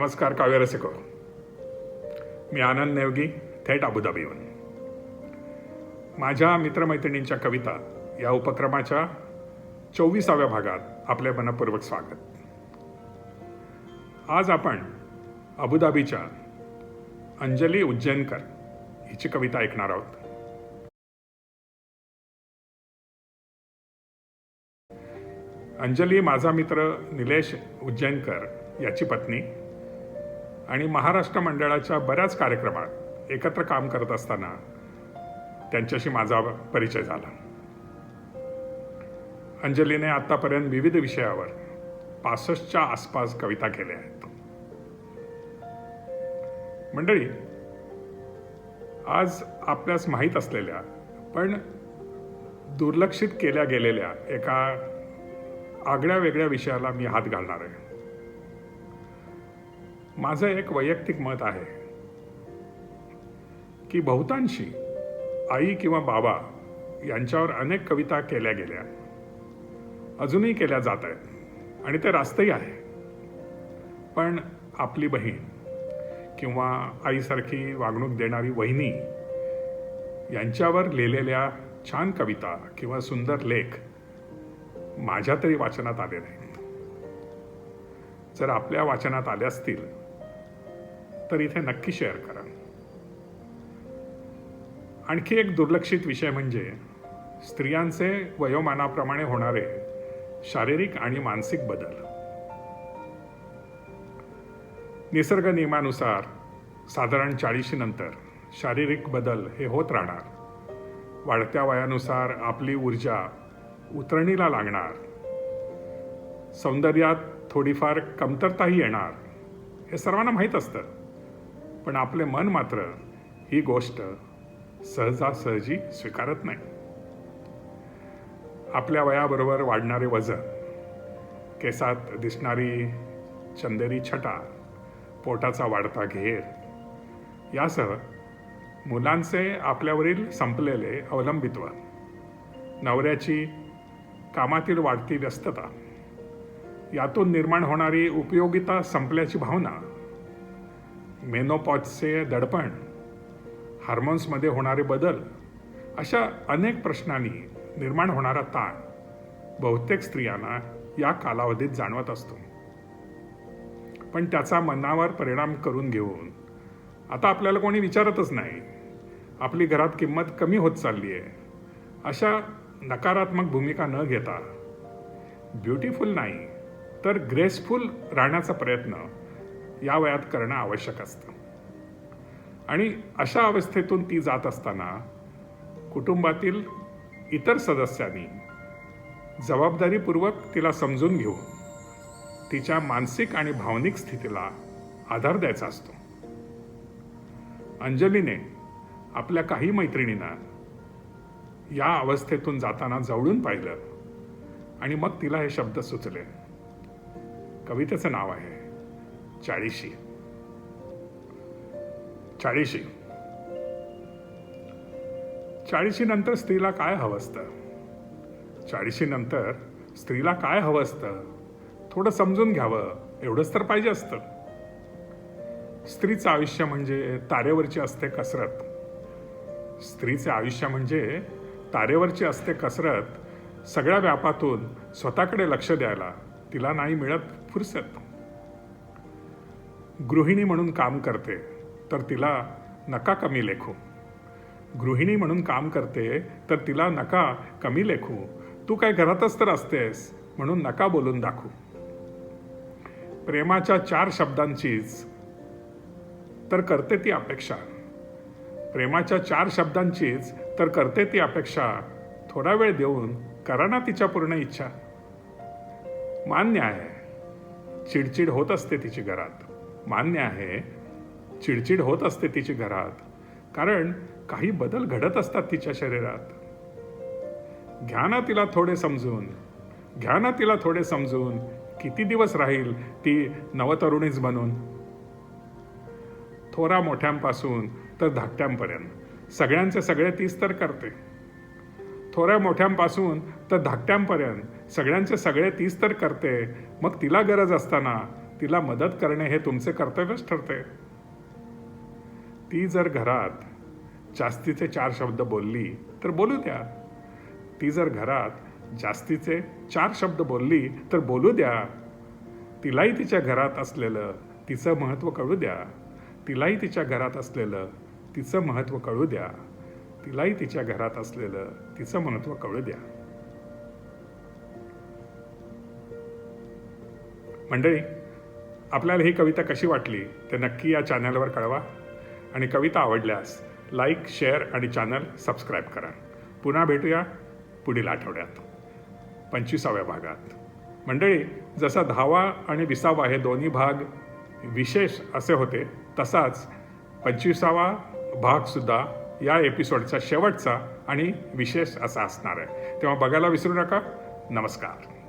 नमस्कार काव्य रसिको मी आनंद नेवगी थेट अबुधाबीहून. माझ्या मित्रमैत्रिणींच्या कविता या उपक्रमाच्या चोवीसाव्या भागात आपले मनपूर्वक स्वागत. आज आपण अबुधाबीच्या अंजली उज्जैनकर हिची कविता ऐकणार आहोत. अंजली माझा मित्र निलेश उज्जैनकर याची पत्नी आणि महाराष्ट्र मंडळाच्या बऱ्याच कार्यक्रमात एकत्र काम करत असताना त्यांच्याशी माझा परिचय झाला. अंजलीने आतापर्यंत विविध विषयावर पासष्टच्या आसपास कविता केल्या आहेत. मंडळी आज आपल्यास माहीत असलेल्या पण दुर्लक्षित केल्या गेलेल्या एका आगळ्या वेगळ्या विषयाला मी हात घालणार आहे. माझं एक वैयक्तिक मत आहे की बहुतांशी आई किंवा बाबा यांच्यावर अनेक कविता केल्या गेल्या. अजूनही केल्या जात आहेत आणि ते रास्तही आहे. पण आपली बहीण किंवा आईसारखी वागणूक देणारी वहिनी यांच्यावर लिहिलेल्या छान कविता किंवा सुंदर लेख माझ्या तरी वाचनात आले नाहीत. जर आपल्या वाचनात आले असतील तर इथे नक्की शेअर करा. आणखी एक दुर्लक्षित विषय म्हणजे स्त्रियांचे वयोमानाप्रमाणे होणारे शारीरिक आणि मानसिक बदल. निसर्ग नियमानुसार साधारण चाळीशी नंतर शारीरिक बदल हे होत राहणार. वाढत्या वयानुसार आपली ऊर्जा उतरणीला लागणार. सौंदर्यात थोडीफार कमतरताही येणार. हे सर्वांना माहीत असतं. पण आपले मन मात्र ही गोष्ट सहजासहजी स्वीकारत नाही. आपल्या वयाबरोबर वाढणारे वजन केसात दिसणारी चंदेरी छटा पोटाचा वाढता घेर यासह मुलांचे आपल्यावरील संपलेले अवलंबित्व नवऱ्याची कामातील वाढती व्यस्तता यातून निर्माण होणारी उपयोगिता संपल्याची भावना मेनोपॉजचे दडपण हार्मोन्समध्ये होणारे बदल अशा अनेक प्रश्नांनी निर्माण होणारा ताण बहुतेक स्त्रियांना या कालावधीत जाणवत असतो. पण त्याचा मनावर परिणाम करून घेऊन आता आपल्याला कोणी विचारतच नाही आपली घरात किंमत कमी होत चालली आहे अशा नकारात्मक भूमिका न घेता. ब्युटिफुल नाही तर ग्रेसफुल राहण्याचा प्रयत्न या वयात करणं आवश्यक असतं. आणि अशा अवस्थेतून ती जात असताना कुटुंबातील इतर सदस्यांनी जबाबदारीपूर्वक तिला समजून घेऊन तिच्या मानसिक आणि भावनिक स्थितीला आधार द्यायचा असतो. अंजलीने आपल्या काही मैत्रिणींना या अवस्थेतून जाताना जवळून पाहिलं आणि मग तिला हे शब्द सुचले. कवितेचं नाव आहे चाळीशी चाळीशी चाळीशी नंतर स्त्रीला काय हवं असतं? चाळीशी नंतर स्त्रीला काय हवं असतं? थोडं समजून घ्यावं. एवढंच तर पाहिजे असतं. स्त्रीचं आयुष्य म्हणजे तारेवरची असते कसरत. स्त्रीचे आयुष्य म्हणजे तारेवरची असते कसरत. सगळ्या व्यापातून स्वतःकडे लक्ष द्यायला तिला नाही मिळत फुरसत. गृहिणी म्हणून काम करते तर तिला नका कमी लेखू. गृहिणी म्हणून काम करते तर तिला नका कमी लेखू. तू काय घरातच तर असतेस म्हणून नका बोलून दाखवू प्रेमाच्या चार शब्दांचीच तर करते ती अपेक्षा. प्रेमाच्या चार शब्दांचीच तर करते ती अपेक्षा. थोडा वेळ देऊन करा ना तिच्या पूर्ण इच्छा. मान्य आहे. चिडचिड होत असते तिची घरात. मान्य आहे. चिडचिड होत असते तिची घरात कारण काही बदल घडत असतात तिच्या शरीरात. घ्या ना तिला थोडे समजून घ्या ना तिला थोडे समजून किती दिवस राहील ती नवतरुणीच बनून. थोरा मोठ्यांपासून तर धाकट्यांपर्यंत सगळ्यांचे सगळे तीच तर करते. थोड्या मोठ्यांपासून तर धाकट्यांपर्यंत सगळ्यांचे सगळे तीच तर करते मग तिला गरज असताना तिला मदत करणे हे तुमचे कर्तव्यच ठरते. ती जर घरात जास्तीचे चार शब्द बोलली तर बोलू द्या. ती जर घरात जास्तीचे चार शब्द बोलली तर बोलू द्या. तिलाही तिच्या घरात असलेलं तिचं महत्त्व कळू द्या. तिलाही तिच्या घरात असलेलं तिचं महत्त्व कळू द्या. तिलाही तिच्या घरात असलेलं तिचं महत्त्व कळू द्या. मंडळी आपल्याला ही कविता कशी वाटली ते नक्की या चॅनलवर कळवा. आणि कविता आवडल्यास लाईक शेअर आणि चॅनल सबस्क्राईब करा. पुन्हा भेटूया पुढील आठवड्यात. पंचवीसाव्या भागात. मंडळी जसा दहावा आणि विसावा हे दोन्ही भाग विशेष असे होते तसाच पंचवीसावा भागसुद्धा या एपिसोडचा शेवटचा आणि विशेष असा असणार आहे. तेव्हा बघायला विसरू नका. नमस्कार.